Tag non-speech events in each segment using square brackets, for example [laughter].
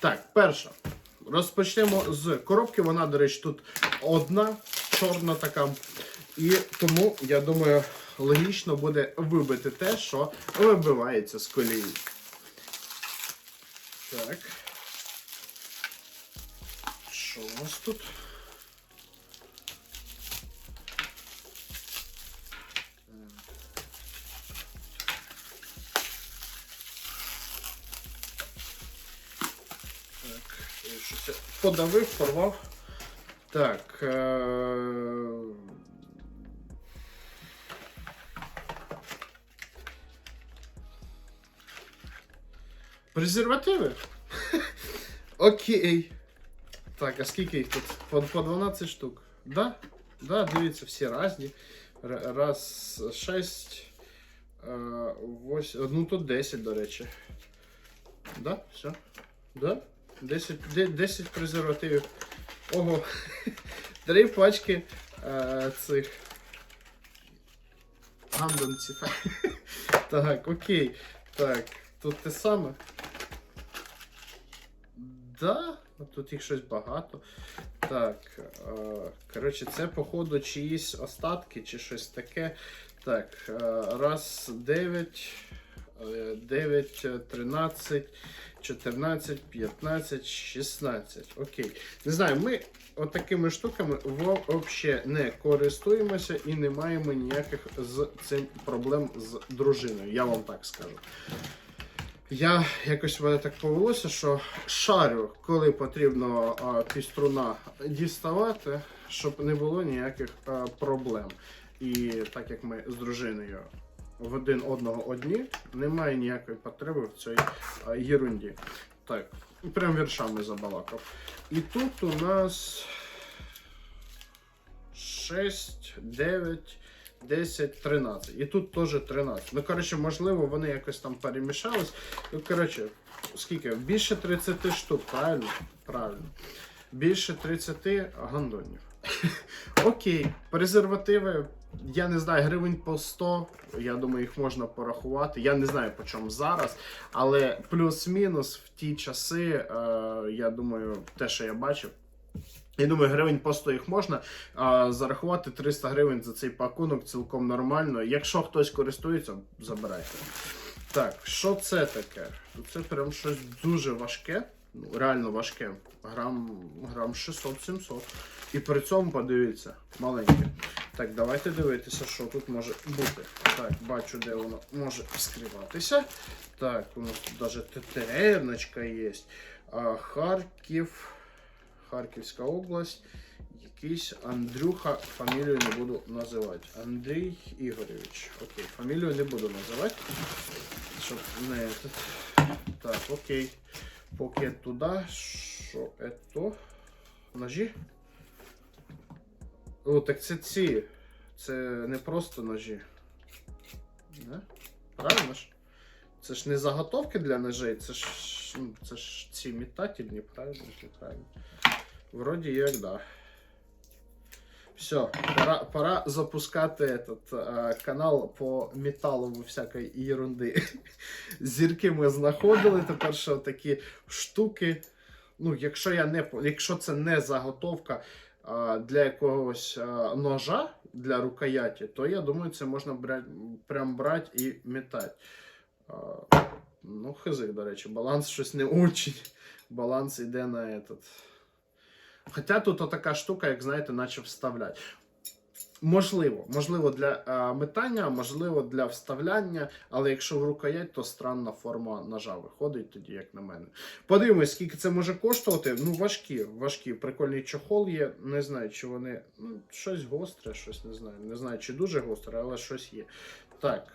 Так, перша. Розпочнемо з коробки. Вона, до речі, тут одна чорна така. І тому, я думаю, логічно буде вибити те, що вибивається з колії. Так. Що у нас тут? Так, я щось я подавив, порвав. Так. Е... Презервативи? [laughs] Окей. Так, а скільки їх тут? По, по 12 штук. Да? Да, дивіться, всі різні. Раз, шесть, е, восьм. Ну тут 10, до речі. Да? Все? Да? 10, 10 презервативів. Ого. [laughs] Три пачки е, цих. Гандонців. [laughs] так, окей. Так, тут те саме. Да, ну, тут їх щось багато. Так, е, коротше, це, походу, чиїсь остатки чи щось таке. Так, е, раз, 9, 9, 13, 14, 15, 16. Окей. Не знаю, ми отакими штуками взагалі не користуємося і не маємо ніяких з цим проблем з дружиною. Я вам так скажу. Я якось в мене так повелося, що шарю, коли потрібно піструна діставати, щоб не було ніяких проблем. І так як ми з дружиною в один одного одні, немає ніякої потреби в цій єрунді. Так, прям віршами забалакав. І тут у нас 6, 9, 10, 13. І тут теж 13. Ну, коротше, можливо, вони якось там перемішались. Ну, коротше, скільки? Більше 30 штук, правильно? Правильно. Більше 30 гандонів. [laughs] Окей, презервативи. Я не знаю, гривень по 100. Я думаю, їх можна порахувати. Я не знаю по чому зараз. Але плюс-мінус в ті часи, е, я думаю, те, що я бачив. Я думаю, гривень по 100 їх можна. А, зарахувати 300 гривень за цей пакунок цілком нормально. Якщо хтось користується, забирайте. Так, що це таке? Це прям щось дуже важке. Ну, реально важке. Грам, грам 600-700. І при цьому подивіться, маленьке. Так, давайте дивитися, що тут може бути. Так, бачу, де воно може скриватися. Так, у нас тут навіть ТТР є. А, Харків. Харківська область. Якийсь Андрюха, фамілію не буду називати. Андрій Ігорович. Окей, фамілію не буду називати. Щоб не. Так, окей. Поки туди. Що ето? Ножі? О, так це ці. Це не просто ножі. Не? Правильно ж? Це ж не заготовки для ножей, це ж, ну, це ж ці метательні, правильно? Вроді як да. Все, пора, пора запускати этот, а, канал по металу всякої ерунди. [laughs] Зірки ми знаходили. Тепер що такі штуки. Ну, якщо я не якщо це не заготовка а, для якогось а, ножа для рукояті, то я думаю, це можна брать, прям брати і метати. А, ну, хизик, до речі, баланс щось не очень. Баланс йде на этот. Хоча тут така штука, як знаєте, наче вставлять. Можливо, можливо, для е, метання, можливо, для вставляння, але якщо в рукоять, то странна форма ножа виходить тоді, як на мене. Подивимось, скільки це може коштувати. Ну, важкі, важкі. Прикольний чохол є. Не знаю, чи вони. Ну, щось гостре, щось не знаю. Не знаю, чи дуже гостре, але щось є. Так,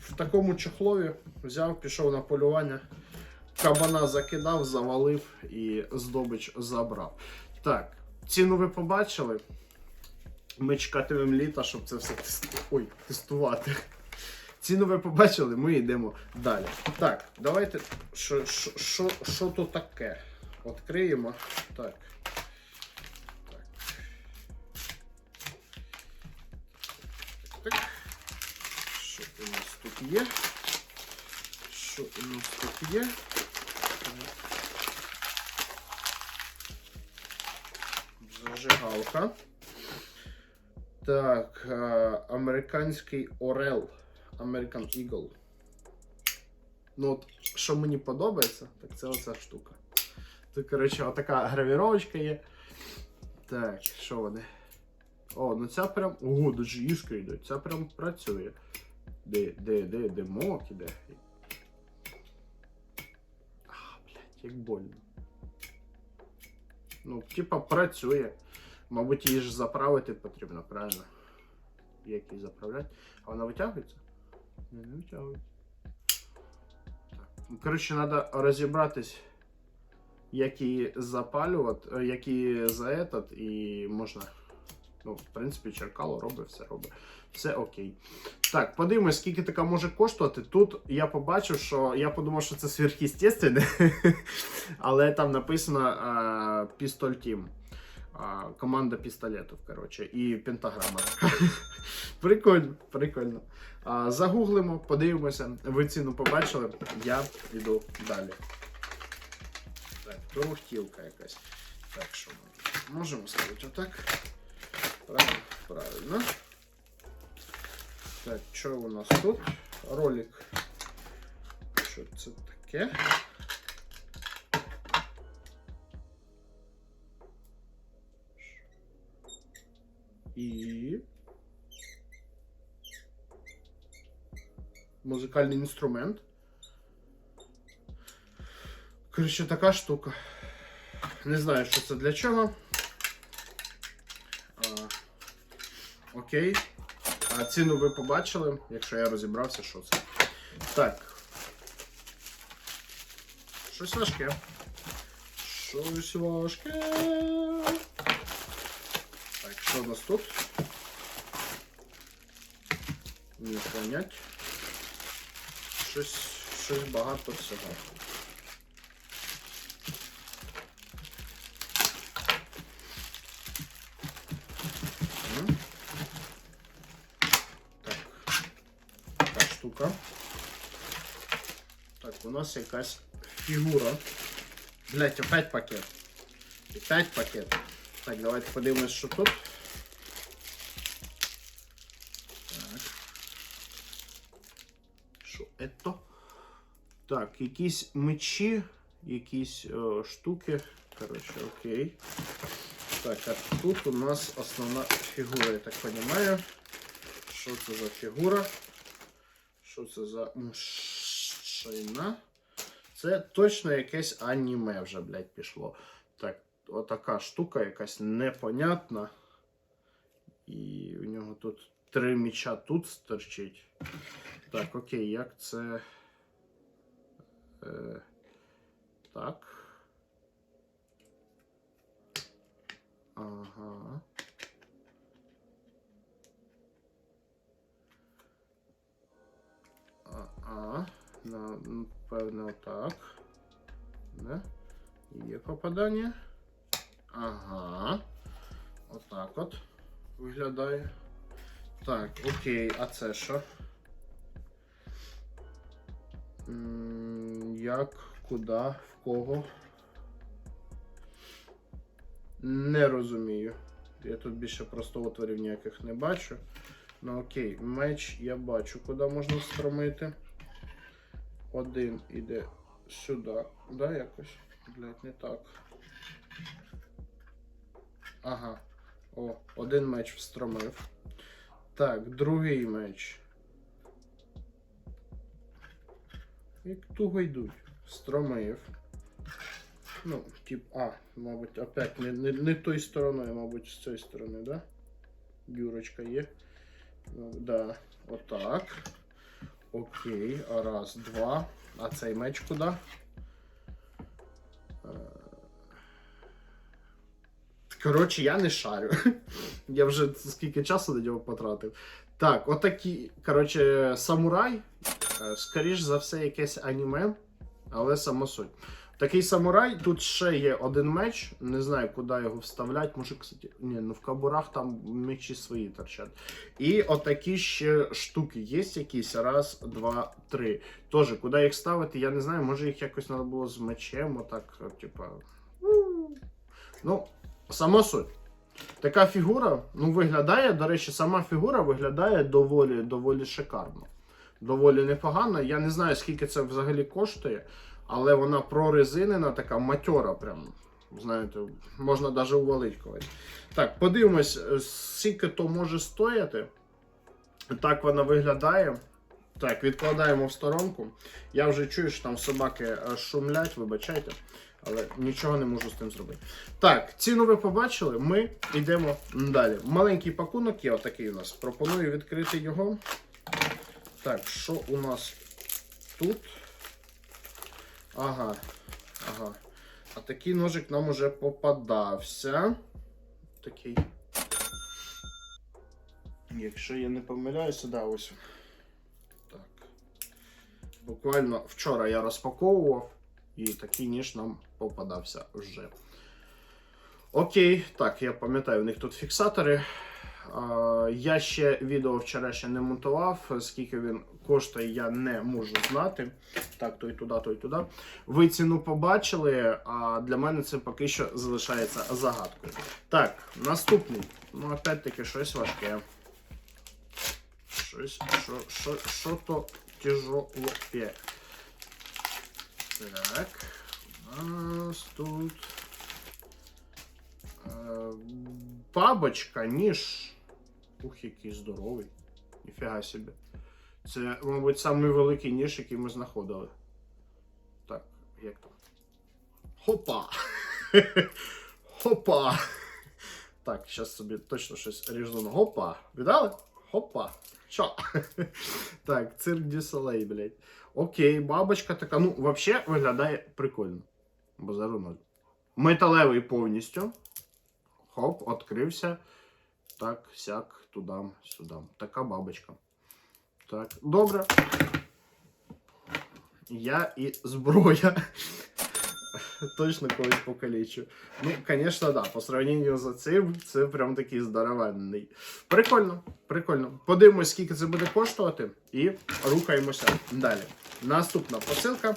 в такому чохлові взяв, пішов на полювання. Кабана закидав, завалив і здобич забрав. Так, ціну ви побачили. Ми чекатимемо літа, щоб це все Ой, тестувати. Ціну ви побачили, ми йдемо далі. Так, давайте. Що, що, що то таке? Відкриємо. Так. Так. Так. Що у нас тут є? Що у нас тут є? Зажигалка. Так, е, американський Орел. American Eagle. Ну, от, що мені подобається, так це оця штука. Тут, коротше, отака гравіровочка є. Так, що вони? О, ну ця прям. Ого, даже іскри йдуть. Ця прям працює. Де, де, де, де мок іде. А, блядь, як больно. Ну, типа, працює. Мабуть, її ж заправити потрібно, правильно? Як її заправляти? А вона витягується? Не витягується. Так. Коротше, треба розібратись, як її запалювати, е, як її за этот, і можна. Ну, в принципі, черкало робить, все робить. Все окей. Так, подивимось, скільки така може коштувати. Тут я побачив, що я подумав, що це сверхъестественне, [laughs] але там написано Pistol Team. Команда пістолетів, коротше, і пентаграма. [laughs] прикольно, прикольно. А, загуглимо, подивимося. Ви ціну побачили, я йду далі. Так, торохтілка якась. Так, що ми можемо ставити отак. Правильно? Правильно. Так, що у нас тут? Ролик. Що це таке? І. Музикальний інструмент. Коротше, така штука. Не знаю, що це для чого. А, окей. А ціну ви побачили, якщо я розібрався, що це. Так. Щось важке. Щось важке. Що у нас тут? Не понять. Щось, щось багато всього. Так. Така штука. Так, у нас якась фігура. Блять, опять пакет. Опять пакет. Так, давайте подивимось, що тут. Так. Що это? Якісь мечі, якісь е, штуки. Коротше, окей. Так, а тут у нас основна фігура, я так розумію. Що це за фігура? Що це за машина? Це точно якесь аніме вже, блядь, пішло. Так, отака штука якась непонятна. І у нього тут три міча тут стерчить. Так, окей, як це. Е, так. Ага. А, на, певно, так. Да? Є попадання. Ага. Отак от виглядає. Так, окей, а це що? М, Як, куди, в кого? Не розумію. Я тут більше просто отворів ніяких не бачу. Ну окей, меч я бачу, куди можна встромити. Один іде сюди. Да, якось? Блять, не так. Ага. О, один меч встромив. Так, другий меч. Як туго йдуть. Встромив. Ну, тип, а, мабуть, опять не, не, не той стороною, мабуть, з цієї сторони, да? Дюрочка є. Ну, да, отак. Окей, раз, два. А цей меч куди? Е, Коротше, я не шарю. [laughs] Я вже скільки часу на нього потратив. Так, отакі, коротше, самурай. Е, Скоріш за все, якесь аніме, але само суть. Такий самурай, тут ще є один меч. Не знаю, куди його вставляти. Може, кстати, ні, ну в кабурах там мечі свої торчать. І отакі ще штуки є якісь. Раз, два, три. Тоже, куди їх ставити, я не знаю. Може їх якось треба було з мечем, отак, типа. Ну, само суть. Така фігура, ну, виглядає, до речі, сама фігура виглядає доволі, доволі шикарно. Доволі непогано. Я не знаю, скільки це взагалі коштує, але вона прорезинена, така матьора, прям. Знаєте, можна навіть увалити. Так, подивимось, е, скільки то може стояти. Так вона виглядає. Так, відкладаємо в сторонку. Я вже чую, що там собаки е, шумлять, вибачайте, але нічого не можу з тим зробити. Так, ціну ви побачили, ми йдемо далі. Маленький пакунок є, отакий у нас. Пропоную відкрити його. Так, що у нас тут? Ага. Ага. А такий ножик нам уже попадався. Такий. Якщо я не помиляюся, да, ось. Так. Буквально вчора я розпаковував, і такий ніж нам попадався вже. Окей, так, я пам'ятаю, у них тут фіксатори. Я ще відео вчора ще не монтував, скільки він коштує, я не можу знати. Так, той туди, той туди. Ви ціну побачили, а для мене це поки що залишається загадкою. Так, наступний. Ну, опять-таки, щось важке. Щось, що, то тяжелое. Так, у нас тут. Е, бабочка, ніж. Ух, який здоровий. Ніфіга собі. Це, мабуть, самий великий ніж, який ми знаходили. Так, як там? Хопа! [laughs] Хопа! Так, зараз собі точно щось ріжну. Гопа! Віддали? Хопа! Що? [laughs] так, цирк Дю Солей, блядь. Окей, бабочка така. Ну, взагалі виглядає прикольно. Базару ноль. Металевий повністю. Хоп, відкрився. Так, сяк, тудам, сюдам. Така бабочка. Так, добре. Я і зброя. Точно когось покалічу. Ну, звісно, да. По сравненню з цим, це прям такий здоровенний. Прикольно, прикольно. Подивимось, скільки це буде коштувати, і рухаємося далі. Наступна посилка.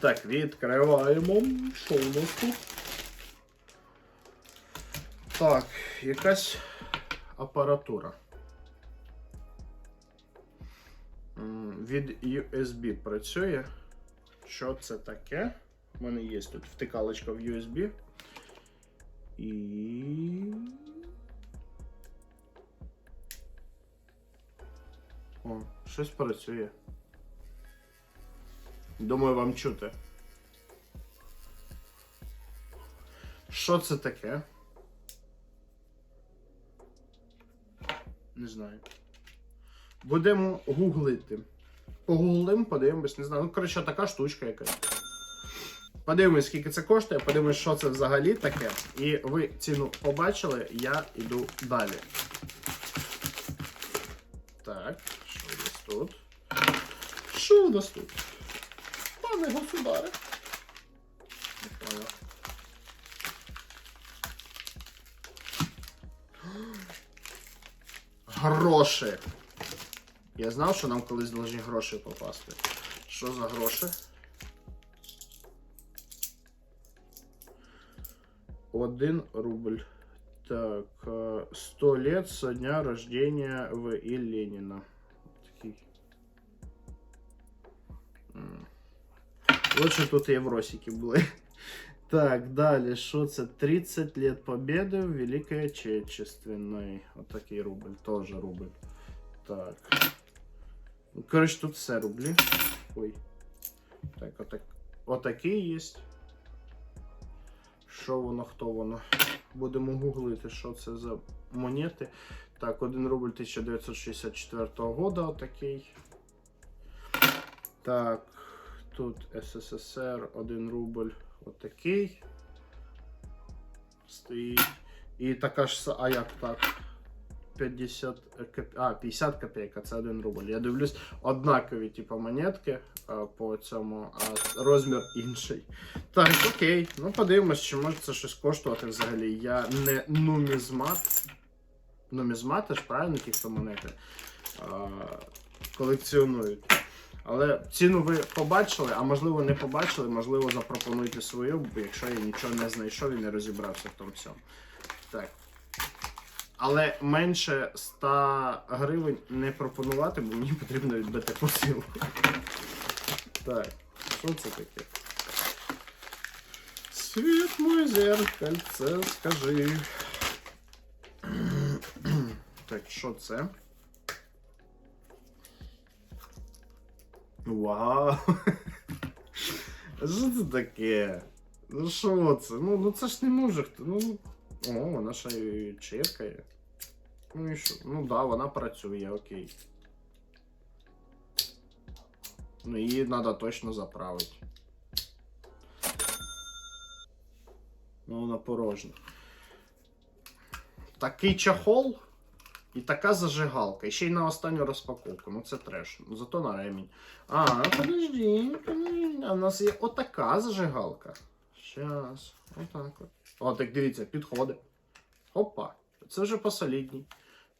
Так, відкриваємо. Що у нас тут? Так, якась апаратура. Від USB працює. Що це таке? У мене є тут втикалочка в USB. І. О, щось працює. Думаю, вам чути. Що це таке? Не знаю. Будемо гуглити. Погуглим, подивимось, не знаю. Ну, коротше, така штучка якась. Подивимось, скільки це коштує, подивимось, що це взагалі таке. І ви ціну побачили, я йду далі. Так, що у нас тут? Що у нас тут? Пане государе. Гроші. Я знав, що нам колись должні гроші попасти. Що за гроші? Один рубль. Так, э, 100 лет со дня рождения В.И. Ленина. Такий. М. Лучше тут євросики були. Так, далі, що це? 30 лет победы в Великой Отечественной. Отакий рубль, тоже рубль. Так. Ну, коротше, тут все рублі. Ой. Так, отак. Отакий є. Що воно, хто воно? Будемо гуглити, що це за монети. Так, 1 рубль 1964 года, отакий. Так, тут СССР, 1 рубль, отакий. Стоїть. І така ж, а як так? 50 коп... а, 50 копійок, а це 1 рубль. Я дивлюсь, однакові, типу, монетки по цьому, а розмір інший. Так, окей. Ну подивимось, чи може це щось коштувати взагалі. Я не нумізмат. Нумізмати ж правильно ті, хто монети а, колекціонують. Але ціну ви побачили, а можливо не побачили, можливо, запропонуйте свою, якщо я нічого не знайшов і не розібрався в тому всьому. Так, Але менше 100 гривень не пропонувати, бо мені потрібно відбити посилку. Так, що це таке? Світ мой зеркальце, скажи. Так, що це? Вау! Що це таке? Ну що це? Ну, ну це ж не може хто. Ну. О, вона ще й чекає. Ну і що? Ну да, вона працює, окей. Ну її треба точно заправити. Ну, вона порожня. Такий чахол і така зажигалка. І ще й на останню розпаковку. Ну це треш. Ну зато на ремінь. А, подожди, подожди. А в нас є отака зажигалка. Щас. Отак от. О, так дивіться, підходить. Опа. Це вже посолідній.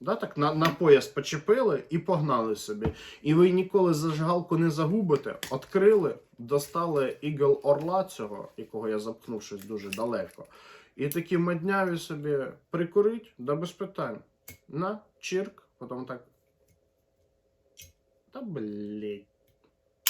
Да, так на, на пояс почепили і погнали собі. І ви ніколи зажигалку не загубите. Открили, достали ігл орла цього, якого я запхнув щось дуже далеко. І такі мадняві собі прикурить, да без питань. На, чирк, потом так. Да блять.